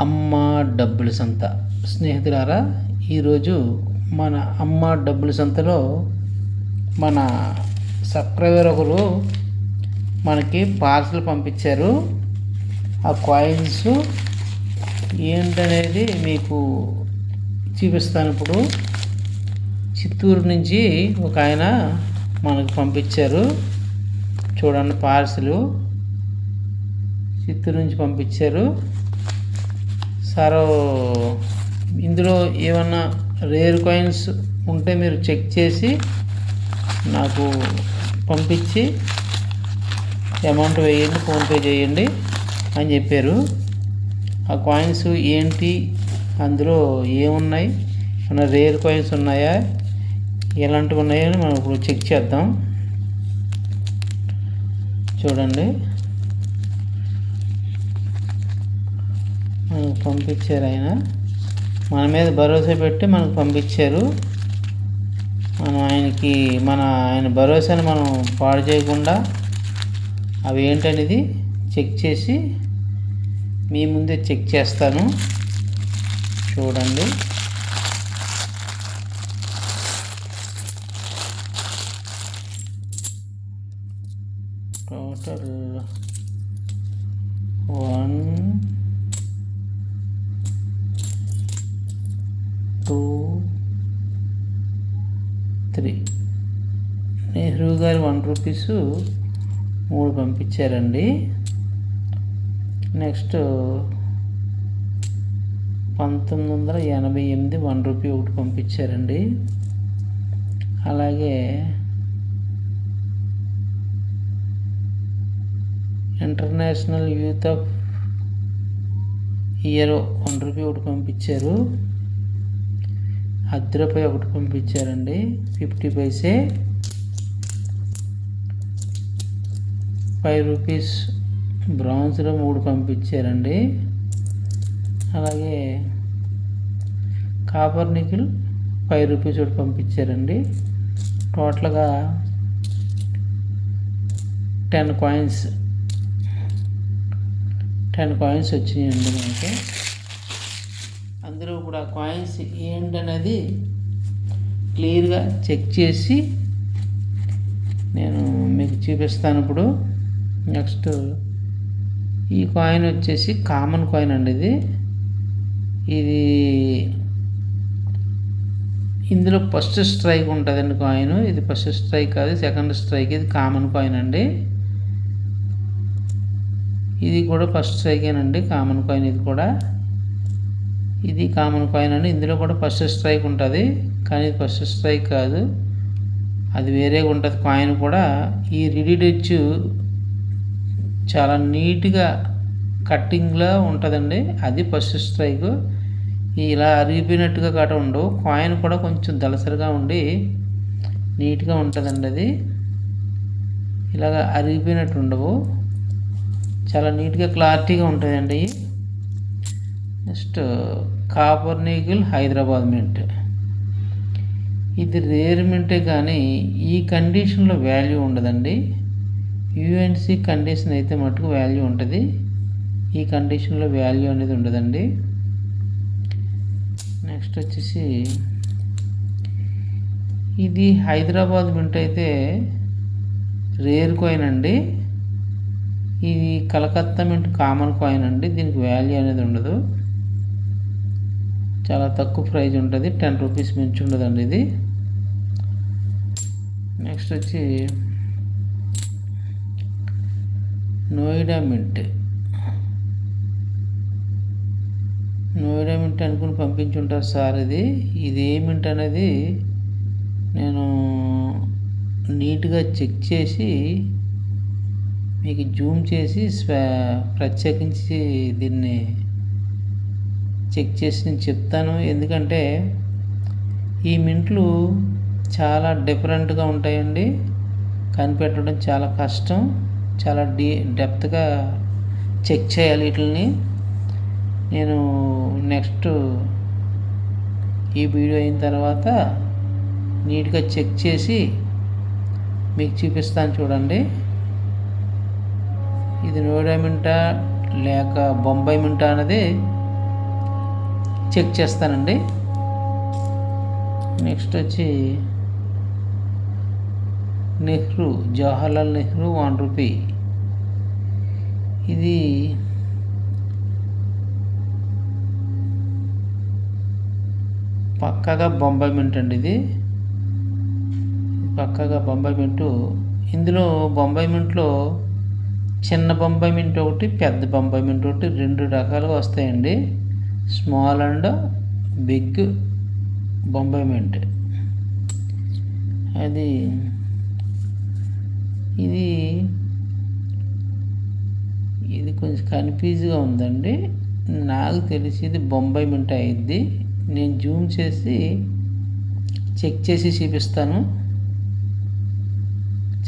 అమ్మ డబ్బుల సంత. స్నేహితులారా ఈరోజు మన అమ్మ డబ్బుల సంతలో మన సబ్స్క్రైబర్ ఒకరు మనకి పార్సల్ పంపించారు. ఆ కాయిన్స్ ఏంటనేది మీకు చూపిస్తాను ఇప్పుడు. చిత్తూరు నుంచి ఒక ఆయన మనకు పంపించారు. చూడండి పార్సలు. చిత్తూరు నుంచి పంపించారు. సార్ ఇందులో ఏమన్నా రేర్ కాయిన్స్ ఉంటే మీరు చెక్ చేసి నాకు పంపించి అమౌంట్ వేయండి ఫోన్పే చేయండి అని చెప్పారు. ఆ కాయిన్స్ ఏంటి? అందులో ఏమున్నాయి? మన రేర్ కాయిన్స్ ఉన్నాయా? ఎలాంటివి ఉన్నాయని మనం ఇప్పుడు చెక్ చేద్దాం. చూడండి. మనకు పంపించారు ఆయన. మన మీద భరోసా పెట్టి మనకు పంపించారు. మనం ఆయనకి మన ఆయన భరోసాని మనం పాడు చేయకుండా అవి ఏంటనేది చెక్ చేసి మీ ముందే చెక్ చేస్తాను. చూడండి టోటల్ వన్ టూ త్రీ గారు వన్ రూపీస్ మూడు పంపించారండి. నెక్స్ట్ పంతొమ్మిది వందల ఎనభై ఎనిమిది వన్ రూపీ ఒకటి పంపించారండి. అలాగే international youth of year one rupee ఒకటి పంపించారు. అద్దె రూపాయి ఒకటి పంపించారండి. ఫిఫ్టీ పైసే. ఫైవ్ రూపీస్ బ్రౌన్స్లో మూడు పంపించారండి. అలాగే కాపర్ నికిల్ ఫైవ్ రూపీస్ ఒకటి పంపించారండి. టోటల్గా టెన్ కాయిన్స్ టెన్ కాయిన్స్ వచ్చినాయండి మనకి. అందులో కూడా కాయిన్స్ కాయిన్స్ ఏంటనేది క్లియర్గా చెక్ చేసి నేను మీకు చూపిస్తాను ఇప్పుడు. నెక్స్ట్ ఈ కాయిన్ వచ్చేసి కామన్ కాయిన్ అండి ఇది. ఇది ఇందులో ఫస్ట్ స్ట్రైక్ ఉంటుందండి కాయిన్. ఇది ఫస్ట్ స్ట్రైక్ కాదు సెకండ్ స్ట్రైక్. ఇది కామన్ కాయిన్ అండి. ఇది కూడా ఫస్ట్ స్ట్రైకేనండి కామన్ కాయిన్ ఇది కూడా. ఇది కామన్ కాయిన్ అండి. ఇందులో కూడా ఫస్ట్ స్ట్రైక్ ఉంటుంది కానీ ఇది ఫస్ట్ స్ట్రైక్ కాదు. అది వేరేగా ఉంటుంది కాయిన్ కూడా. ఈ రిడిడెచ్ చాలా నీట్గా కట్టింగ్లో ఉంటుందండి. అది ఫస్ట్ స్ట్రైక్. ఇలా అరిగిపోయినట్టుగా గట ఉండవు. కాయిన్ కూడా కొంచెం దలసరిగా ఉండి నీట్గా ఉంటుందండి అది. ఇలాగ అరిగిపోయినట్టు ఉండవు. చాలా నీట్గా క్లారిటీగా ఉంటుందండి next copper nickel Hyderabad mint. ఇది రేర్ మింటే కానీ ఈ కండిషన్లో వాల్యూ ఉండదండి. యుఎన్సి కండిషన్ అయితే మటుకు వాల్యూ ఉంటుంది. ఈ కండిషన్లో వాల్యూ అనేది ఉండదండి. నెక్స్ట్ వచ్చేసి ఇది హైదరాబాద్ మింట్ అయితే రేర్ కాయిన్ అండి. ఇది కలకత్తా మింట్ కామన్ కాయిన్ అండి. దీనికి వాల్యూ అనేది ఉండదు. చాలా తక్కువ ప్రైజ్ ఉంటుంది. టెన్ రూపీస్ మించి ఉండదండి ఇది. నెక్స్ట్ వచ్చి నోయిడా మింట్. నోయిడా మింట్ అనుకుని పంపించుంటారు సార్ ఇది. ఇది ఏ మింట్ అనేది నేను నీట్గా చెక్ చేసి మీకు జూమ్ చేసి ప్రత్యేకించి దీన్ని చెక్ చేసి నేను చెప్తాను. ఎందుకంటే ఈ మింట్లు చాలా డిఫరెంట్గా ఉంటాయండి. కనిపెట్టడం చాలా కష్టం. చాలా డీ డెప్త్గా చెక్ చేయాలి వీటిని నేను నెక్స్ట్ ఈ వీడియో అయిన తర్వాత నీట్గా చెక్ చేసి మీకు చూపిస్తాను చూడండి. ఇది నోడా మింటా లేక బొంబాయి మింటా అనేది చెక్ చేస్తానండి. నెక్స్ట్ వచ్చి నెహ్రూ జవహర్లాల్ నెహ్రూ వన్ రూపీ ఇది పక్కగా బొంబాయి మింట్ అండి ఇది. పక్కగా బొంబాయి మింటు. ఇందులో బొంబాయి మింట్లో చిన్న బొంబాయి మింట్ ఒకటి పెద్ద బొంబాయి మింట్ ఒకటి రెండు రకాలుగా వస్తాయండి. Small and big Bombay mint. అది ఇది ఇది కొంచెం కన్ఫ్యూజ్గా ఉందండి. నాకు తెలిసి ఇది బొంబాయి మింట్ అయింది నేను జూమ్ చేసి చెక్ చేసి చూపిస్తాను.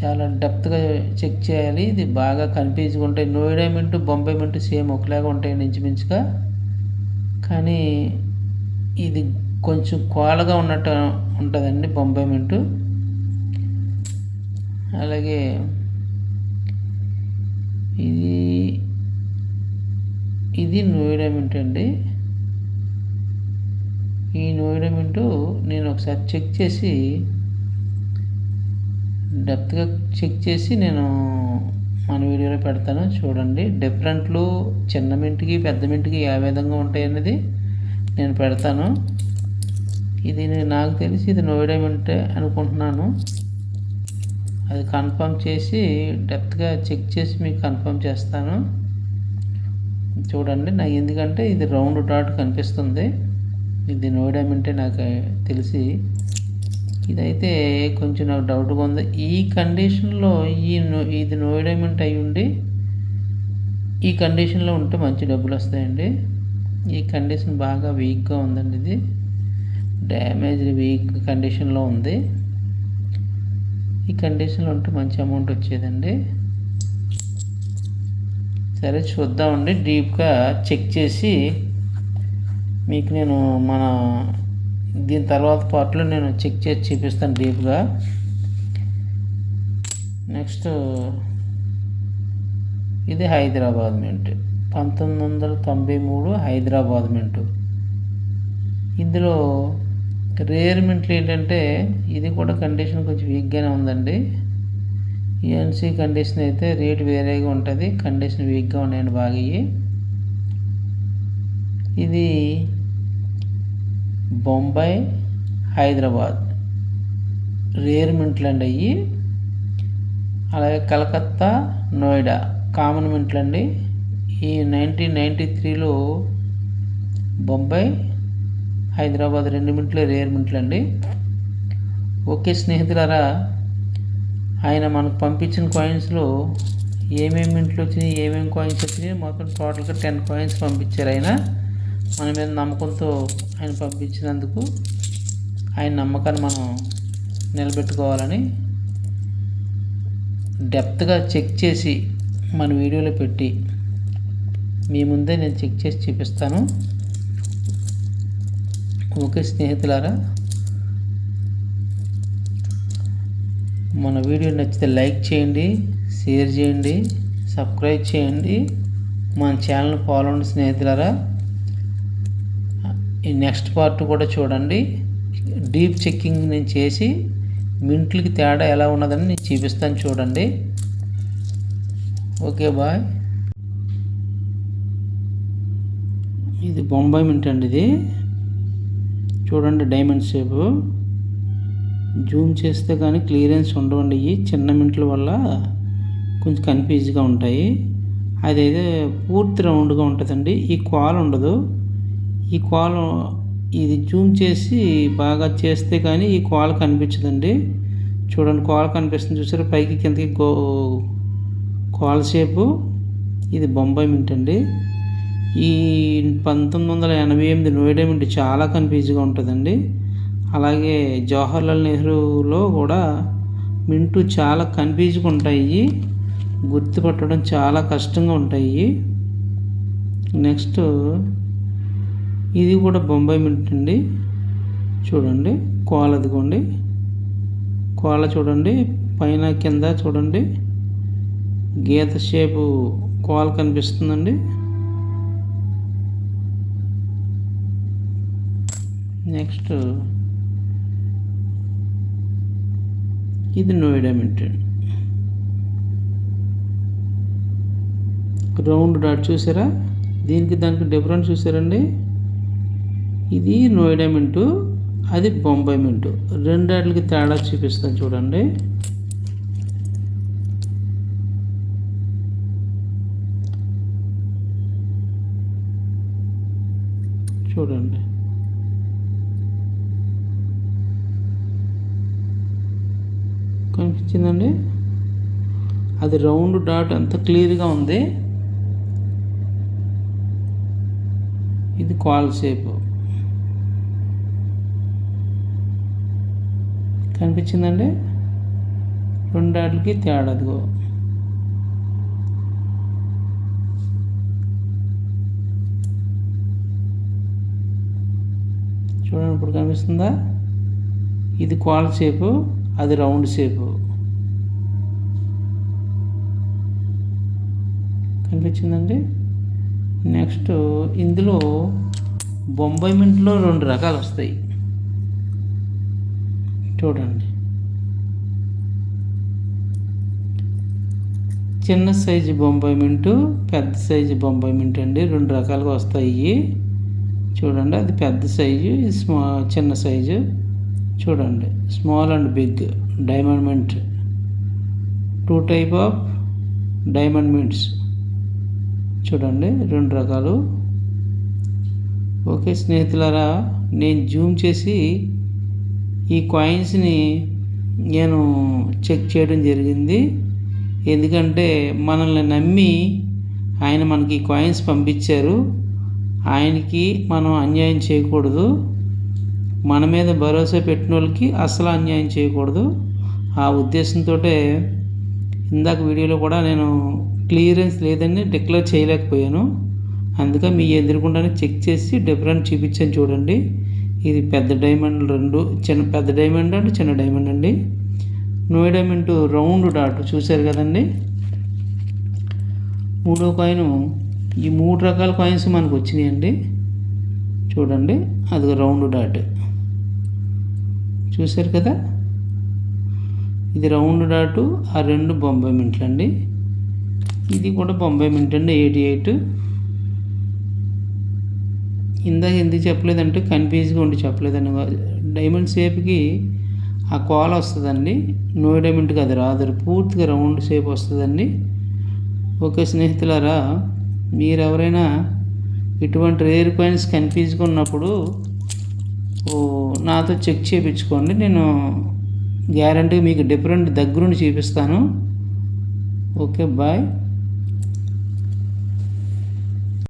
చాలా డెప్త్గా చెక్ చేయాలి. ఇది బాగా కన్ఫ్యూజ్గా ఉంటాయి. Noida mint Bombay mint same ఒకలాగా ఉంటాయి ఇంచుమించుగా. కానీ ఇది కొంచెం కోలగా ఉన్నట్టు ఉంటుందండి బొంబాయి మింటు. అలాగే ఇది ఇది నోయిడా మింట్ అండి ఈ నోయిడా మింటు నేను ఒకసారి చెక్ చేసి డెప్త్గా చెక్ చేసి నేను మన వీడియోలో పెడతాను. చూడండి. డిఫరెంట్లు చిన్న మింటికి పెద్ద మింటికి ఏ విధంగా ఉంటాయి అనేది నేను పెడతాను. ఇది నాకు తెలిసి ఇది నోయిడా మింటే అనుకుంటున్నాను. అది కన్ఫర్మ్ చేసి డెప్త్గా చెక్ చేసి మీకు కన్ఫర్మ్ చేస్తాను. చూడండి నాకు ఎందుకంటే ఇది రౌండ్ డాట్ కనిపిస్తుంది. ఇది నోయిడా మింటే నాకు తెలిసి. ఇదైతే కొంచెం నాకు డౌట్గా ఉంది. ఈ కండిషన్లో ఈ ఇది నోయిడమెంట్ అయి ఉండి ఈ కండిషన్లో ఉంటే మంచి డబ్బులు వస్తాయండి. ఈ కండిషన్ బాగా వీక్గా ఉందండి ఇది. డ్యామేజ్ వీక్ కండిషన్లో ఉంది. ఈ కండిషన్లో ఉంటే మంచి అమౌంట్ వచ్చేదండి. సరే చూద్దామండి. డీప్గా చెక్ చేసి మీకు నేను మన దీని తర్వాత పార్ట్లో నేను చెక్ చేసి చూపిస్తాను డీప్గా నెక్స్ట్ ఇది హైదరాబాద్ మింట్ పంతొమ్మిది వందల తొంభై మూడు హైదరాబాద్ మింట్ ఇందులో రేర్మెంట్లు ఏంటంటే ఇది కూడా కండిషన్ కొంచెం వీక్గానే ఉందండి. ఈఎన్సీ కండిషన్ అయితే రేట్ వేరేగా ఉంటుంది కండిషన్ వీక్గా ఉన్నాయండి బాగా ఇది బొంబాయి హైదరాబాద్. రేర్మెంట్లు అండి అయ్యి. అలాగే కలకత్తా నోయిడా. కామన్ మింట్లు అండి. ఈ నైన్టీన్ నైంటీ త్రీలో బొంబాయి హైదరాబాద్ రెండు మింట్లు రేర్ మింట్లు అండి ఓకే స్నేహితులారా ఆయన మనకు పంపించిన కాయిన్స్లో ఏమేమి మింట్లు వచ్చినాయి ఏమేమి కాయిన్స్ వచ్చినాయి మొత్తం టోటల్గా టెన్ కాయిన్స్ పంపించారు ఆయన. మన మీద నమ్మకంతో ఆయన పంపించినందుకు ఆయన నమ్మకాన్ని మనం నిలబెట్టుకోవాలని డెప్త్గా చెక్ చేసి మన వీడియోలో పెట్టి మీ ముందే నేను చెక్ చేసి చూపిస్తాను. ఓకే స్నేహితులారా మన వీడియో నచ్చితే లైక్ చేయండి షేర్ చేయండి సబ్స్క్రైబ్ చేయండి మన ఛానల్ ఫాలో అండి స్నేహితులారా. ఈ నెక్స్ట్ పార్ట్ కూడా చూడండి. డీప్ చెక్కింగ్ నేను చేసి మింట్లకి తేడా ఎలా ఉన్నదని నేను చూపిస్తాను చూడండి. Okay bye. ఇది బొంబాయి మింట్ అండి ఇది. చూడండి డైమండ్ షేపు జూమ్ చేస్తే కానీ క్లియరెన్స్ ఉండవండి. ఇవి చిన్న మింట్ల వల్ల కొంచెం కన్ఫ్యూజ్గా ఉంటాయి. అదైతే పూర్తి రౌండ్గా ఉంటుందండి. ఈ కాల్ ఉండదు. ఈ కాల్ ఇది జూమ్ చేసి బాగా చేస్తే కానీ ఈ కాల్ కనిపించదండి. చూడండి కాల్ కనిపిస్తుంది చూసారు? పైకి కిందకి గో కాల్ షేపు ఇది బొంబాయి మింట్ అండి. ఈ పంతొమ్మిది వందల ఎనభై ఎనిమిది నోయిడా మింట్ చాలా కన్ఫ్యూజ్గా ఉంటుందండి. అలాగే జవహర్లాల్ నెహ్రూలో కూడా మింటు చాలా కన్ఫ్యూజ్గా ఉంటాయి. గుర్తుపట్టడం చాలా కష్టంగా ఉంటాయి. నెక్స్ట్ ఇది కూడా బొంబాయి మింట్ అండి. చూడండి కోల అదిగోండి కోల చూడండి పైన కింద చూడండి. గీత షేపు కోల కనిపిస్తుందండి. నెక్స్ట్ ఇది నోయిడా నోయిడమెంట్ రౌండ్ డాట్ చూసారా? దీనికి దానికి డిఫరెన్స్ చూసారండి? ఇది నోయిడా మింటు అది బొంబాయి మింటు. రెండాటికి తేడా చూపిస్తాను చూడండి. చూడండి. కనిపించిందండి అది రౌండ్ డాట్ అంత క్లియర్గా ఉంది. ఇది కాల్ షేప్. కనిపించిందండి? రెండాటికి తేడా అదిగో. చూడండి ఇప్పుడు కనిపిస్తుందా? ఇది కాల్ షేపు అది రౌండ్ షేపు. కనిపించిందండి. నెక్స్ట్ ఇందులో బొంబాయి మింట్లో రెండు రకాలు వస్తాయి. చూడండి. చిన్న సైజు బొంబాయి మింటు పెద్ద సైజు బొంబాయి మింట్ అండి. రెండు రకాలుగా వస్తాయి. చూడండి అది పెద్ద సైజు ఇది స్మా చిన్న సైజు. చూడండి small and big diamond mint. Two type of diamond mints. చూడండి రెండు రకాలు. ఓకే స్నేహితులారా నేను జూమ్ చేసి ఈ కాయిన్స్ని నేను చెక్ చేయడం జరిగింది. ఎందుకంటే మనల్ని నమ్మి ఆయన మనకి కాయిన్స్ పంపించారు. ఆయనకి మనం అన్యాయం చేయకూడదు. మన మీద భరోసా పెట్టిన వాళ్ళకి అసలు అన్యాయం చేయకూడదు. ఆ ఉద్దేశంతో ఇందాక వీడియోలో కూడా నేను క్లియరెన్స్ లేదని డిక్లేర్ చేయలేకపోయాను. అందుకే మీ ఎదురుకుండానే చెక్ చేసి డిఫరెంట్ చూపించాను చూడండి. ఇది పెద్ద డైమండ్ రెండు చిన్న పెద్ద డైమండ్ అండ్ చిన్న డైమండ్ అండి. నో డైమండ్ రౌండ్ డాట్ చూశారు కదండి. మూడో కాయిన్ ఈ మూడు రకాల కాయిన్స్ మనకు వచ్చినాయండి. చూడండి అది రౌండ్ డాట్. చూశారు కదా? ఇది రౌండ్ డాటు ఆ రెండు బొంబాయి మింట్లండి. అండి ఇది కూడా బొంబాయి మింట్ అండి ఎయిటీ ఎయిట్ ఇందాక ఎందుకు చెప్పలేదంటే కన్ఫ్యూజ్గా ఉండి చెప్పలేదండి. డైమండ్ షేప్కి ఆ కోల వస్తుందండి. నో డైమండ్కి అది రాదు. పూర్తిగా రౌండ్ షేప్ వస్తుందండి. ఓకే స్నేహితులారా మీరు ఎవరైనా ఇటువంటి రేర్ కాయిన్స్ కన్ఫ్యూజ్గా ఉన్నప్పుడు ఓ నాతో చెక్ చేయించుకోండి నేను గ్యారంటీ మీకు డిఫరెంట్ దగ్గరుండి చూపిస్తాను. Okay bye.